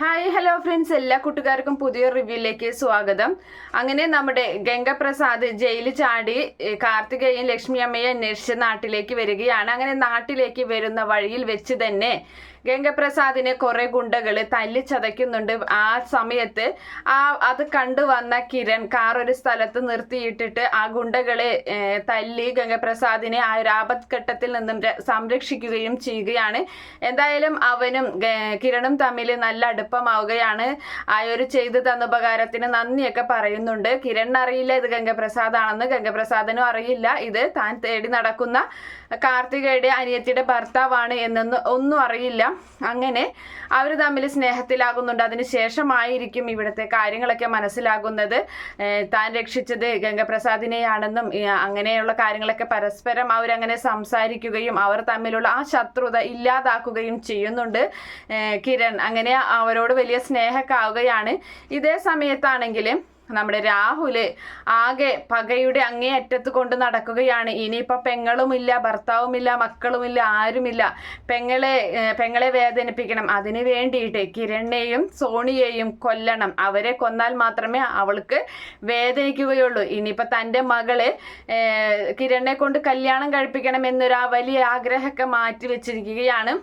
Hi hello friends എല്ലാ കൂട്ടുകാർക്കും പുതിയ റിവ്യൂയിലേക്ക് സ്വാഗതം. അങ്ങനെ നമ്മുടെ ഗംഗപ്രസാദ് ജയിലിൽ ചാടി കാർത്തികയും ലക്ഷ്മി അമ്മയെ അന്വേഷിച്ച് നാട്ടിലേക്ക് വരികയാണ്. അങ്ങനെ നാട്ടിലേക്ക് വരുന്ന വഴിയിൽ വെച്ച് തന്നെ ഗംഗപ്രസാദിനെ കുറെ ഗുണ്ടകൾ തല്ലി ചതയ്ക്കുന്നുണ്ട്. ആ സമയത്ത് ആ അത് കണ്ടു വന്ന കിരൺ കാർ ഒരു സ്ഥലത്ത് നിർത്തിയിട്ടിട്ട് ആ ഗുണ്ടകളെ തല്ലി ഗംഗപ്രസാദിനെ ആ ഒരു ആപത്ഘട്ടത്തിൽ നിന്നും സംരക്ഷിക്കുകയും ചെയ്യുകയാണ്. എന്തായാലും അവനും കിരണും തമ്മിൽ നല്ല അടുപ്പമാവുകയാണ്. ആ ഒരു ചെയ്തു തന്ന ഉപകാരത്തിന് നന്ദിയൊക്കെ പറയുന്നുണ്ട്. കിരൺ അറിയില്ല ഇത് ഗംഗപ്രസാദാണെന്ന്. ഗംഗപ്രസാദിനും അറിയില്ല. ഇത് താൻ തേടി നടക്കുന്ന കാർത്തികയുടെ അനിയത്തിയുടെ ഭർത്താവാണ് എന്നൊന്നും ഒന്നും അറിയില്ല. അങ്ങനെ അവർ തമ്മിൽ സ്നേഹത്തിലാകുന്നുണ്ട്. അതിന് ശേഷമായിരിക്കും ഇവിടുത്തെ കാര്യങ്ങളൊക്കെ മനസ്സിലാകുന്നത്. താൻ രക്ഷിച്ചത് ഗംഗപ്രസാദിനെയാണെന്നും അങ്ങനെയുള്ള കാര്യങ്ങളൊക്കെ പരസ്പരം അവരങ്ങനെ സംസാരിക്കുകയും അവർ തമ്മിലുള്ള ആ ശത്രുത ഇല്ലാതാക്കുകയും ചെയ്യുന്നുണ്ട്. കിരൺ. അങ്ങനെ അവരോട് വലിയ സ്നേഹമൊക്കെ ആവുകയാണ് ഇതേ സമയത്താണെങ്കിൽ നമ്മുടെ രാഹുൽ ആകെ പകയുടെ അങ്ങേ അറ്റത്ത് കൊണ്ട് നടക്കുകയാണ്. ഇനിയിപ്പോൾ പെങ്ങളുമില്ല ഭർത്താവുമില്ല മക്കളുമില്ല ആരുമില്ല. പെങ്ങളെ പെങ്ങളെ വേദനിപ്പിക്കണം. അതിന് വേണ്ടിയിട്ട് കിരണിനെയും സോണിയെയും കൊല്ലണം. അവരെ കൊന്നാൽ മാത്രമേ അവൾക്ക് വേദനിക്കുകയുള്ളൂ. ഇനിയിപ്പോൾ തന്റെ മകൾ കിരണിനെ കൊണ്ട് കല്യാണം കഴിപ്പിക്കണം എന്നൊരു ആ വലിയ ആഗ്രഹമൊക്കെ മാറ്റി വെച്ചിരിക്കുകയാണ്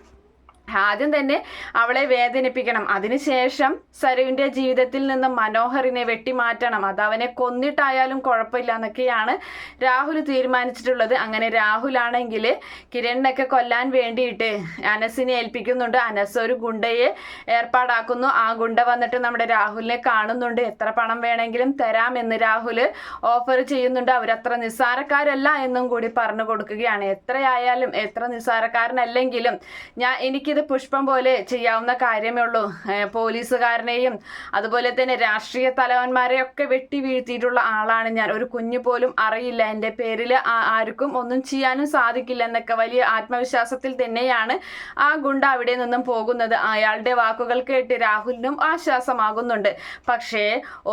ആദ്യം തന്നെ അവളെ വേദനിപ്പിക്കണം. അതിനുശേഷം സരുവിന്റെ ജീവിതത്തിൽ നിന്ന് മനോഹറിനെ വെട്ടിമാറ്റണം. അത് അവനെ കൊന്നിട്ടായാലും കുഴപ്പമില്ല എന്നൊക്കെയാണ് രാഹുൽ തീരുമാനിച്ചിട്ടുള്ളത്. അങ്ങനെ രാഹുലാണെങ്കിൽ കിരണിനൊക്കെ കൊല്ലാൻ വേണ്ടിയിട്ട് അനസിനെ ഏൽപ്പിക്കുന്നുണ്ട്. അനസ് ഒരു ഗുണ്ടയെ ഏർപ്പാടാക്കുന്നു. ആ ഗുണ്ട വന്നിട്ട് നമ്മുടെ രാഹുലിനെ കാണുന്നുണ്ട്. എത്ര പണം വേണമെങ്കിലും തരാമെന്ന് രാഹുൽ ഓഫർ ചെയ്യുന്നുണ്ട്. അവരത്ര നിസ്സാരക്കാരല്ല എന്നും കൂടി പറഞ്ഞു കൊടുക്കുകയാണ്. എത്രയായാലും എത്ര നിസ്സാരക്കാരനല്ലെങ്കിലും ഞാൻ എനിക്കിത് പുഷ്പം പോലെ ചെയ്യാവുന്ന കാര്യമേ ഉള്ളൂ. പോലീസുകാരനെയും അതുപോലെ തന്നെ രാഷ്ട്രീയ തലവന്മാരെയൊക്കെ വെട്ടി വീഴ്ത്തിയിട്ടുള്ള ആളാണ് ഞാൻ. ഒരു കുഞ്ഞു പോലും അറിയില്ല എന്റെ പേരിൽ ആർക്കും ഒന്നും ചെയ്യാനും സാധിക്കില്ല എന്നൊക്കെ വലിയ ആത്മവിശ്വാസത്തിൽ തന്നെയാണ് ആ ഗുണ്ട അവിടെ നിന്നും പോകുന്നത്. അയാളുടെ വാക്കുകൾ കേട്ട് രാഹുലിനും ആശ്വാസമാകുന്നുണ്ട്. പക്ഷേ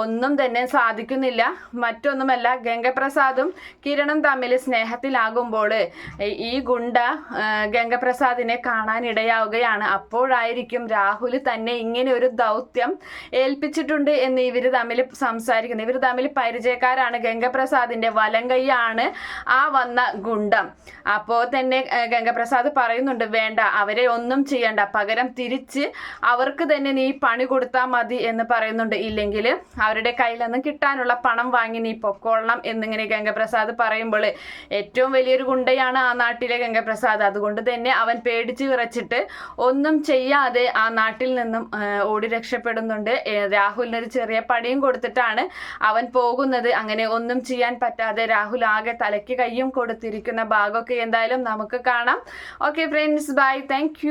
ഒന്നും തന്നെ സാധിക്കുന്നില്ല. മറ്റൊന്നുമല്ല ഗംഗപ്രസാദും കിരണും തമ്മിൽ സ്നേഹത്തിലാകുമ്പോൾ ഈ ഗുണ്ട ഗംഗപ്രസാദിനെ ഗംഗപ്രസാദിനെ കാണാനിടയാവുകയാണ് അപ്പോഴായിരിക്കും രാഹുൽ തന്നെ ഇങ്ങനെ ഒരു ദൗത്യം ഏൽപ്പിച്ചിട്ടുണ്ട് എന്ന് ഇവർ തമ്മിൽ സംസാരിക്കുന്നത്. ഇവർ തമ്മിൽ പരിചയക്കാരാണ് ഗംഗപ്രസാദിന്റെ വലങ്കൈയാണ് ആ വന്ന ഗുണ്ടം. അപ്പോൾ തന്നെ ഗംഗപ്രസാദ് പറയുന്നുണ്ട് വേണ്ട അവരെ ഒന്നും ചെയ്യണ്ട. പകരം തിരിച്ച് അവർക്ക് തന്നെ നീ പണി കൊടുത്താൽ മതി എന്ന് പറയുന്നുണ്ട്. ഇല്ലെങ്കിൽ അവരുടെ കയ്യിൽ നിന്ന് കിട്ടാനുള്ള പണം വാങ്ങി നീ പൊക്കോളണം എന്നിങ്ങനെ ഗംഗപ്രസാദ് പറയുമ്പോൾ ഏറ്റവും വലിയൊരു ഗുണ്ടയാണ് ആ നാട്ടിലെ ഗംഗപ്രസാദ്. അതുകൊണ്ട് തന്നെ അവൻ പേടിച്ച് വിറച്ചിട്ട് ഒന്നും ചെയ്യാതെ ആ നാട്ടിൽ നിന്നും ഓടി രക്ഷപ്പെടുന്നുണ്ട്. രാഹുലിന് ഒരു ചെറിയ പണിയും കൊടുത്തിട്ടാണ് അവൻ പോകുന്നത്. അങ്ങനെ ഒന്നും ചെയ്യാൻ പറ്റാതെ രാഹുൽ ആകെ തലയ്ക്ക് കയ്യും കൊടുത്തിരിക്കുന്ന ഭാഗമൊക്കെ എന്തായാലും നമുക്ക് കാണാം. Okay friends bye thank